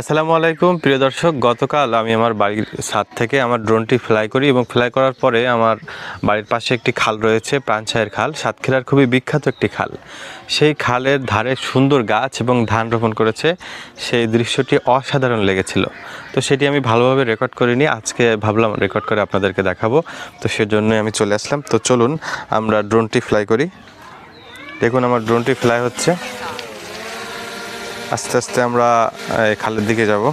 আসসালামু আলাইকুম, প্রিয় দর্শক। গতকাল আমি আমার বাড়ির ছাদ থেকে আমার ড্রোনটি ফ্লাই করি এবং ফ্লাই করার পরে আমার বাড়ির পাশে একটি খাল রয়েছে প্রাণছায়ের খাল। সাতক্ষীরার খুবই বিখ্যাত একটি খাল। সেই খালের ধারে সুন্দর গাছ এবং ধান রোপণ করেছে। সেই দৃশ্যটি অসাধারণ লেগেছিল। তো সেটি আমি ভালোভাবে রেকর্ড করিনি। আজকে ভাবলাম রেকর্ড করে আপনাদেরকে দেখাবো। তো সেজন্যই আমি চলে আসলাম। তো চলুন আমরা ড্রোনটি ফ্লাই করি। দেখুন, আমার ড্রোনটি ফ্লাই হচ্ছে। আস্তে আস্তে আমরা খালের দিকে যাব।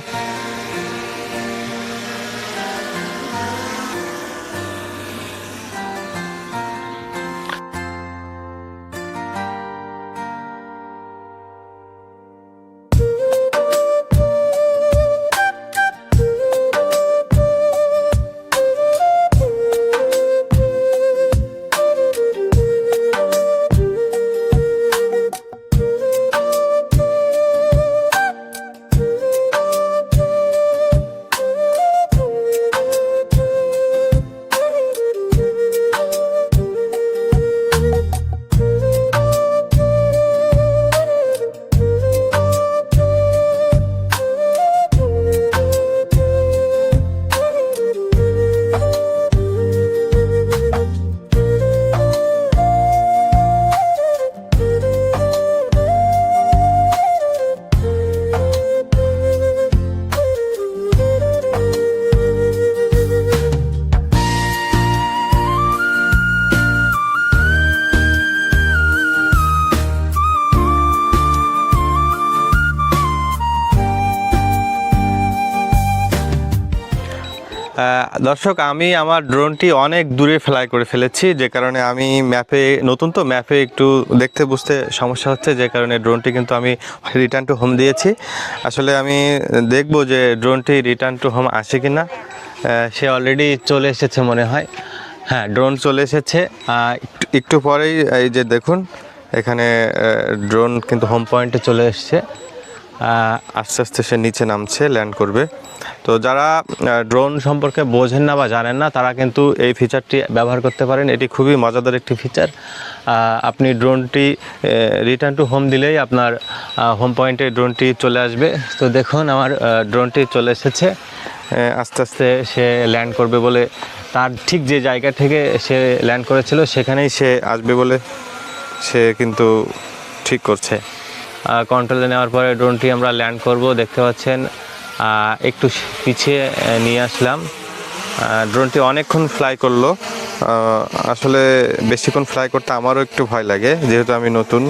দর্শক, আমি আমার ড্রোনটি অনেক দূরে ফ্লাই করে ফেলেছি, যে কারণে আমি ম্যাপে নতুন তো, ম্যাপে একটু দেখতে বুঝতে সমস্যা হচ্ছে, যে কারণে ড্রোনটি কিন্তু আমি রিটার্ন টু হোম দিয়েছি। আসলে আমি দেখব যে ড্রোনটি রিটার্ন টু হোম আসে কি না সে অলরেডি চলে এসেছে মনে হয়। হ্যাঁ ড্রোন চলে এসেছে। একটু পরেই এই যে দেখুন, এখানে ড্রোন কিন্তু হোম পয়েন্টে চলে এসেছে। আস্তে আস্তে সে নিচে নামছে ল্যান্ড করবে। তো যারা ড্রোন সম্পর্কে বোঝেন না বা জানেন না, তারা কিন্তু এই ফিচারটি ব্যবহার করতে পারেন। এটি খুবই মজাদার একটি ফিচার আপনি ড্রোনটি রিটার্ন টু হোম দিলেই আপনার হোম পয়েন্টে ড্রোনটি চলে আসবে। তো দেখুন আমার ড্রোনটি চলে এসেছে। আস্তে আস্তে সে ল্যান্ড করবে বলে তার ঠিক যে জায়গা থেকে সে ল্যান্ড করেছিল, সেখানেই সে আসবে বলে সে কিন্তু ঠিক করছে। কন্ট্রোলে নেওয়ার পরে ড্রোনটি আমরা ল্যান্ড করব। দেখতে পাচ্ছেন একটু পিছিয়ে নিয়ে আসলাম। ড্রোনটি অনেকক্ষণ ফ্লাই করল। আসলে বেশিক্ষণ ফ্লাই করতে আমারও একটু ভয় লাগে, যেহেতু আমি নতুন।